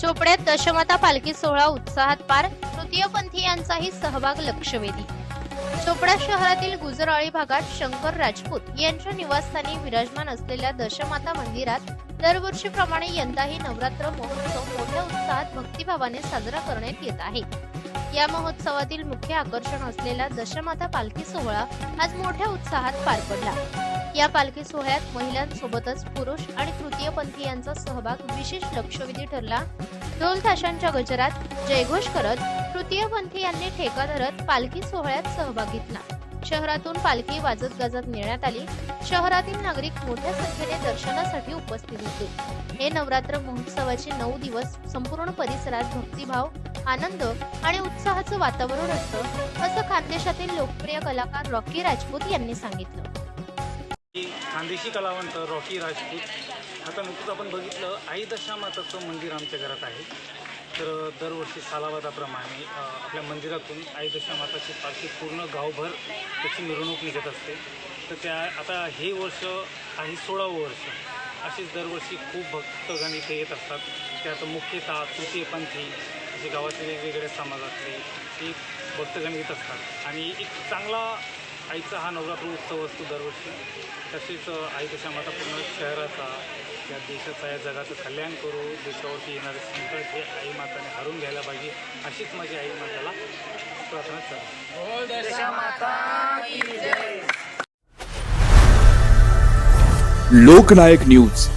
चोपड्यात दशमाता पालखी सोहळा उत्साहात पार तृतीयपंथीयांचाही सहभाग लक्षवेधी. चोपडा शहरातील गुजराळी भागात शंकर राजपूत यांच्या निवासस्थानी विराजमान असलेल्या दशमाता मंदिरात दरवर्षीप्रमाणे यंदाही नवरात्र महोत्सव मोठ्या उत्साहात भक्तिभावाने साजरा करण्यात येत आहे. या महोत्सवातील मुख्य आकर्षण असलेला दशमाता पालखी सोहळा आज मोठ्या उत्साहात पार पडला. या पालखी सोहळ्यात महिलांसोबतच पुरुष आणि तृतीयपंथीयांचा सहभाग विशेष लक्षवेधी ठरला. ढोल ताशांच्या गजरात जयघोष करत तृतीयपंथीयांनी ठेका धरत पालखी सोहळ्यात सहभाग घेतला. शहरातून पालखी वाजत गाजत नेण्यात आली. शहरातील नागरिक मोठ्या संख्येने दर्शनासाठी उपस्थित होते. हे नवरात्र महोत्सवाचे नऊ दिवस संपूर्ण परिसरात भक्तिभाव आनंद आणि उत्साहाचं वातावरण असतं असं खानदेशातील लोकप्रिय कलाकार रॉकी राजपूत यांनी सांगितलं. खानदेशी कलावंत रॉकी राजपूत आता नुकतंच आपण बघितलं आई दशामाताचं मंदिर आमच्या घरात आहे. तर दरवर्षी सालावादाप्रमाणे आपल्या मंदिरातून आई दशामाताची पालखी पूर्ण गावभर त्याची मिरवणूक निघत असते. तर त्या आता हे वर्ष आहे सोळावं वर्ष. अशीच दरवर्षी खूप भक्तगण इथे येत असतात. त्यात मुख्यतः तृतीयपंथी जे गावातले वेगवेगळ्या समाजातले ते भक्तगण येत असतात. आणि एक चांगला आईचा हा नवरात्र उत्सव असतो दरवर्षी. तसेच आई दशामाता पूर्ण शहराचा या देशाचा या जगाचं कल्याण करू देशावरती येणारे संकट हे आई माताने हरून घ्यायला पाहिजे अशीच माझी आई माताला प्रार्थना करतो. लोकनायक न्यूज.